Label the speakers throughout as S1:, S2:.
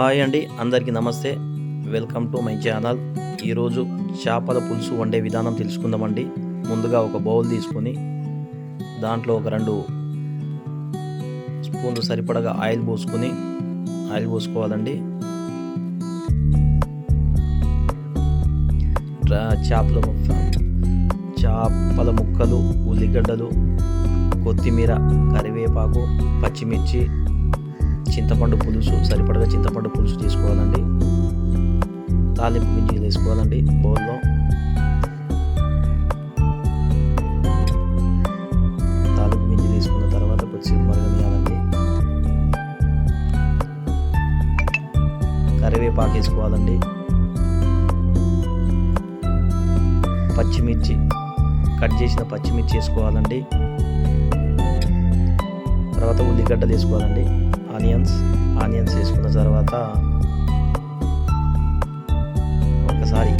S1: Hi అండి అందరికీ నమస్తే. Welcome to my channel. ఈరోజు చేపల పులుసు వండే విధానం తెలుసుకుందామండి. ముందుగా ఒక బౌల్ తీసుకొని దాంట్లో ఒక రెండు స్పూన్లు సరిపడగా ఆయిల్ పోసుకొని ఆయిల్ పోసుకోవాలండి. చేపల ముక్క. చేపల ముక్కలు ఉల్లిగడ్డలు కొత్తిమీర కరివేపాకు పచ్చిమిర్చి చింతపండు పులుసు సరిపడగా చింతపండు పులుసు తీసుకోవాలండి. తాలింపు గింజలు వేసుకోవాలండి బౌల్లో. తాలింపు గింజలు తీసుకున్న తర్వాత కొద్దిసేపు మరగనియాలండి. కరివేపాకు వేసుకోవాలండి. పచ్చిమిర్చి కట్ చేసిన పచ్చిమిర్చి వేసుకోవాలండి. తర్వాత ఉల్లిగడ్డలు వేసుకోవాలండి. ఆనియన్స్ ఆనియన్స్ వేసుకున్న తర్వాత ఒకసారి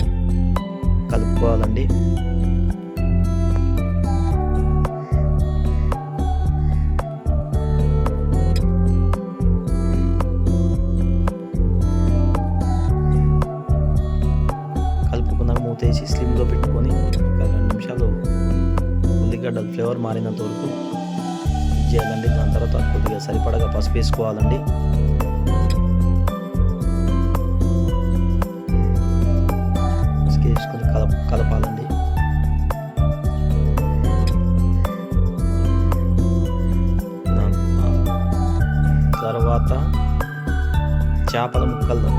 S1: కలుపుకోవాలండి. కలుపుకున్నాక మూతేసి స్లిమ్లో పెట్టుకొని ఒక రెండు నిమిషాలు ఉల్లిగడ్డలు ఫ్లేవర్ మారినంత వరకు ఇది చేయాలండి. దాని తర్వాత కొద్దిగా సరిపడగా పసుపు వేసుకోవాలండి. వేసుకొని కలప కలపాలండి. తర్వాత చేపల ముక్కలు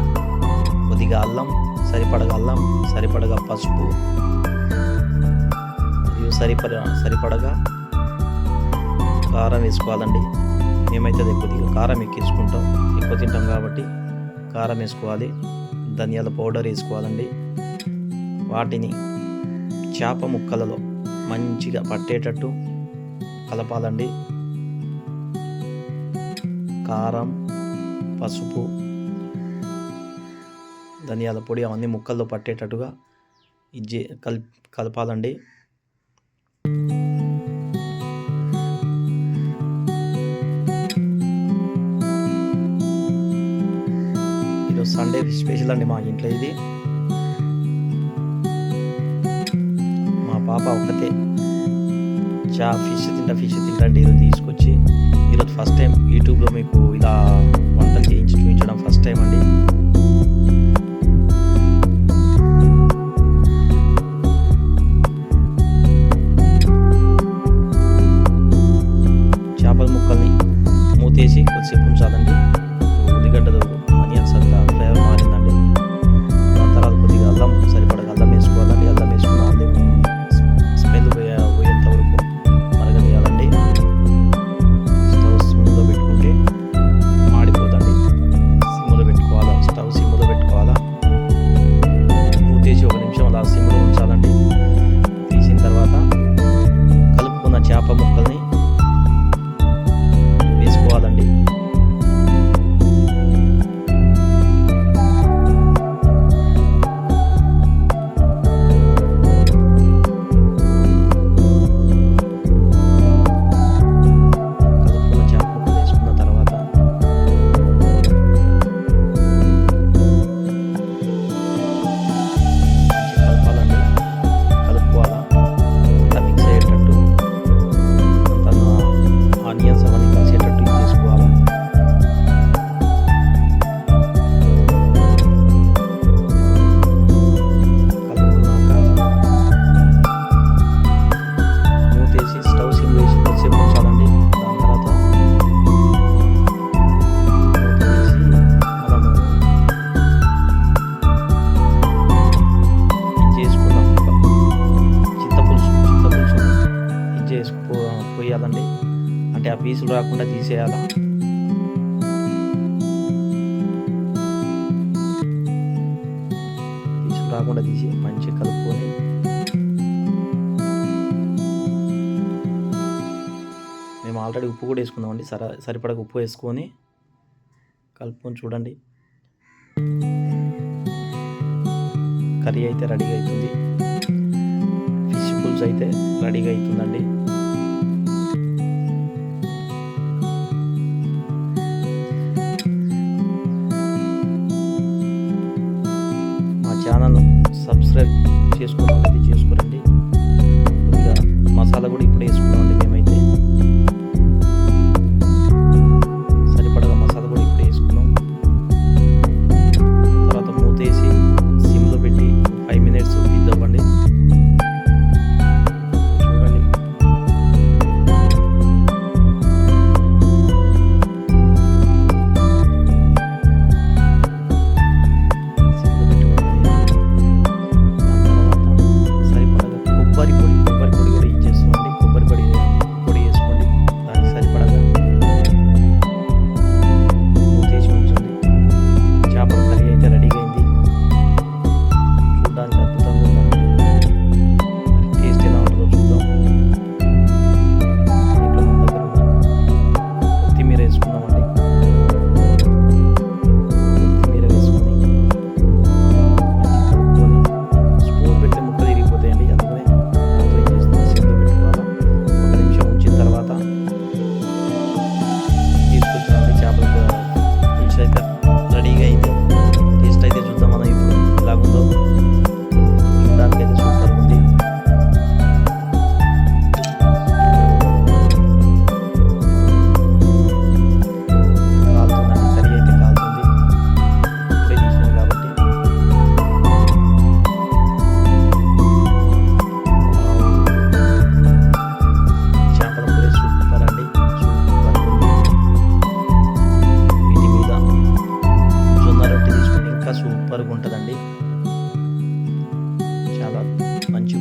S1: కొద్దిగా అల్లం సరిపడగా అల్లం సరిపడగా పసుపు మరియు సరిపడ సరిపడగా కారం వేసుకోవాలండి. మేమైతే అది కొద్దిగా కారం ఎక్కించుకుంటాం ఎక్కువ తింటాం కాబట్టి కారం వేసుకోవాలి. ధనియాల పౌడర్ వేసుకోవాలండి. వాటిని చేప ముక్కలలో మంచిగా పట్టేటట్టు కలపాలండి. కారం పసుపు ధనియాల పొడి అవన్నీ ముక్కల్లో పట్టేటట్టుగా ఇది కల్ కలపాలండి. ఈరోజు స్పెషల్ అండి మా ఇంట్లో ఇది. మా పాప ఒక్కతే. చా ఫిష్ తింటా ఫిష్ తింటా అంటే ఈరోజు తీసుకొచ్చి. ఈరోజు ఫస్ట్ టైం యూట్యూబ్లో మీకు ఇలా వంటలు చేయించి చూపించడం ఫస్ట్ టైం అండి. పోయాలండి. అంటే ఆ పీసులు రాకుండా తీసేయాలా? పీసులు రాకుండా తీసి మంచిగా కలుపుకొని మేము ఆల్రెడీ ఉప్పు కూడా వేసుకుందామండి సర సరిపడగా ఉప్పు వేసుకొని కలుపుకొని చూడండి. కర్రీ అయితే రెడీగా అవుతుంది. ఫిష్ పుల్స్ అయితే రెడీగా అవుతుందండి. సబ్స్క్రైబ్ చేసుకోవాలైతే చేసుకోరండి కొద్దిగా మసాలా కూడా ఇప్పుడు వేసుకున్నాం.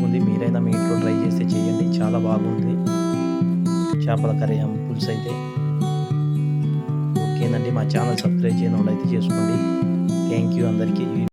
S1: బాగుంది. మీరైనా మీ ఇంట్లో ట్రై చేస్తే చేయండి. చాలా బాగుంది. చేపల కర్రీ పులుసు అయితే. ఓకేనండి. మా ఛానల్ సబ్స్క్రైబ్ చేయడం అయితే చేసుకోండి. థ్యాంక్ యూ అందరికీ.